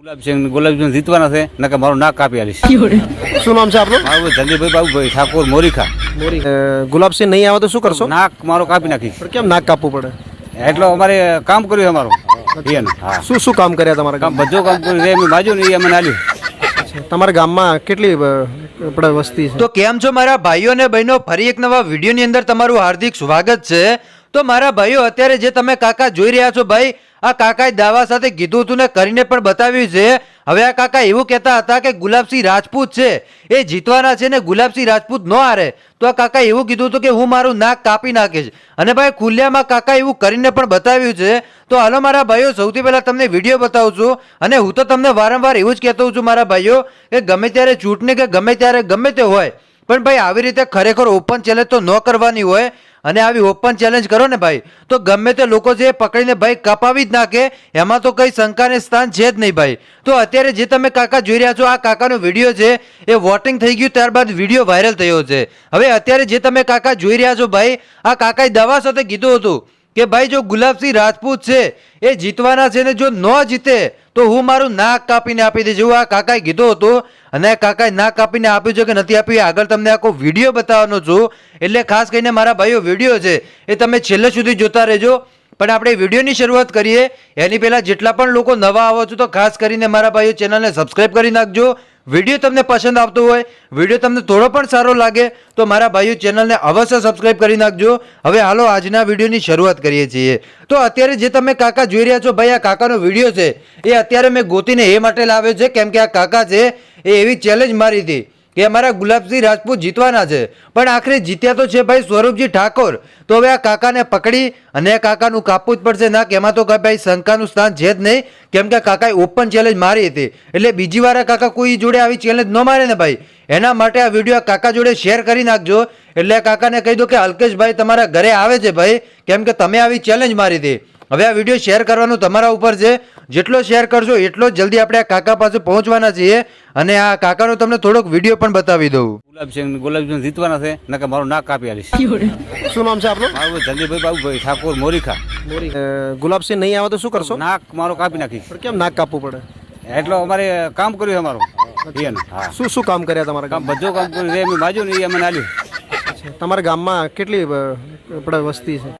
ગુલાબસિંહ ગુલાબસિંહ જીતવાના છે નકર મારું નાક કાપી આલીશ. શું નામ છે આપનું? મારું જલ્દીભાઈ બાબુભાઈ ઠાકોર મોરીખા. મોરી ગુલાબસિંહ નહીં આવે તો શું કરશો? નાક મારો કાપી નાખીશ. કેમ નાક કાપવું પડે? એટલો અમારે કામ કર્યું અમારું. શું શું કામ કર્યા તમારા કામ બધું કામ કર્યું છે એમ બાજુ ને એ અમને આલ્યું તમારા ગામમાં કેટલી આપણે વસ્તી છે? તો કેમ છો મારા ભાઈઓ અને બહેનો? ફરી એક નવા વિડીયોની અંદર તમારું હાર્દિક સ્વાગત છે. તો મારા ભાઈઓ, અત્યારે જે તમે કાકા જોઈ રહ્યા છો ભાઈ, આ કાકાએ દાવા સાથે કીધું હતું ને કરીને પણ બતાવ્યું છે. હવે આ કાકા એવું કહેતા હતા કે ગુલાબસિંહ રાજપૂત છે. એ જીતવાના છે ને ગુલાબસિંહ રાજપૂત ન હારે. તો આ કાકા એવું કીધું હતું કે હું મારું નાક કાપી નાખીશ. અને ભાઈ ખુલ્લામાં કાકા એવું કરીને પણ બતાવ્યું છે. તો હાલો મારા ભાઈઓ, સૌથી પહેલાં તમને વીડિયો બતાવું છું. અને હું તો તમને વારંવાર એવું જ કહેતો છું મારા ભાઈઓ, કે ગમે ત્યારે ચૂંટણી કે ગમે ત્યારે ગમે તે હોય, પણ ભાઈ આવી રીતે ખરેખર ઓપન ચેલેન્જ તો ન કરવાની હોય. અને આવી ઓપન ચેલેન્જ કરો ને ભાઈ, તો ગમે તે લોકો એ પકડીને ભાઈ કપાવી જ નાખે, એમાં તો કંઈ શંકાને સ્થાન છે જ નહીં ભાઈ. તો અત્યારે જે તમે કાકા જોઈ રહ્યા છો, આ કાકાનો વીડિયો છે, એ વોટિંગ થઈ ગયું, ત્યારબાદ વીડિયો વાયરલ થયો છે. હવે અત્યારે જે તમે કાકા જોઈ રહ્યા છો ભાઈ, આ કાકાએ દવા સાથે કીધું હતું કે ભાઈ, જો ગુલાબસિંહ રાજપૂત છે, એ જીતવાના છે ને જો ન જીતે, તો હું મારું નાક કાપીને આપી દઈશ. એવું આ કાકાએ કીધું હતું અને કાકાએ નાક કાપીને આપ્યું છે કે નથી આપ્યું આગળ તમને આખો વીડિયો બતાવવાનો છું. એટલે ખાસ કરીને મારા ભાઈઓ, વીડિયો છે, એ તમે છેલ્લે સુધી જોતા રહેજો. પણ આપણે વિડીયોની શરૂઆત કરીએ. એની પહેલાં જેટલા પણ લોકો નવા આવો છો, તો ખાસ કરીને મારા ભાઈઓ ચેનલને સબસ્ક્રાઈબ કરી નાખજો. વીડિયો તમને પસંદ આવતો હોય, વીડિયો તમને થોડો પણ સારો લાગે, તો મારા ભાઈઓ ચેનલને અવશ્ય સબસ્ક્રાઇબ કરી નાખજો. હવે હાલો આજના વિડીયોની શરૂઆત કરીએ છીએ. તો અત્યારે જે તમે કાકા જોઈ રહ્યા છો, ભાઈ આ કાકાનો વીડિયો છે, એ અત્યારે મેં ગોતીને એ માટે લાવ્યો છે, કેમ કે આ કાકા છે, એ એવી ચેલેન્જ મારી હતી. કે અમારા ગુલાબસિંહ રાજપૂત જીતવાના છે. પણ આખરે જીત્યા તો છે ભાઈ સ્વરૂપજી ઠાકોર. તો હવે આ કાકાને પકડી અને કાકાનું કાપવું જ પડશે ના, કે એમાં તો કઈ ભાઈ શંકાનું સ્થાન છે જ નહીં. કેમ કે કાકાએ ઓપન ચેલેન્જ મારી હતી. એટલે બીજી વાર કાકા કોઈ જોડે આવી ચેલેન્જ ન મારે ને ભાઈ. એના માટે આ વીડિયો કાકા જોડે શેર કરી નાખજો. એટલે કાકાને કહી દો કે અલ્કેશભાઈ તમારા ઘરે આવે છે ભાઈ. કેમ કે તમે આવી ચેલેન્જ મારી હતી. હવે આ વીડિયો શેર કરવાનું તમારા ઉપર છે. જેટલો શેર કરશો એટલો જલ્દી આપણે આ કાકા પાસે પહોંચવાના છીએ અને આ કાકાનો તમને થોડોક વીડિયો પણ બતાવી દઉં. ગુલાબસિંહ ગુલાબસિંહ જીતવાના છે નકર મારું નાક કાપી આલીશ. શું નામ છે આપનું? મારું જલ્દીભાઈ બાબુભાઈ ઠાકોર મોરીખા. ગુલાબસિંહ નહીં આવે તો શું કરશો? નાક મારો કાપી નાખીશ. પણ કેમ નાક કાપવું પડે? એટલો અમારે કામ કર્યું છે અમારું. હા. શું શું કામ કર્યા તમારા કામ બધું કામ કર્યું એમ બાજુ ને એ અમને આલ્યું તમારા ગામમાં કેટલી આપણે વસ્તી છે?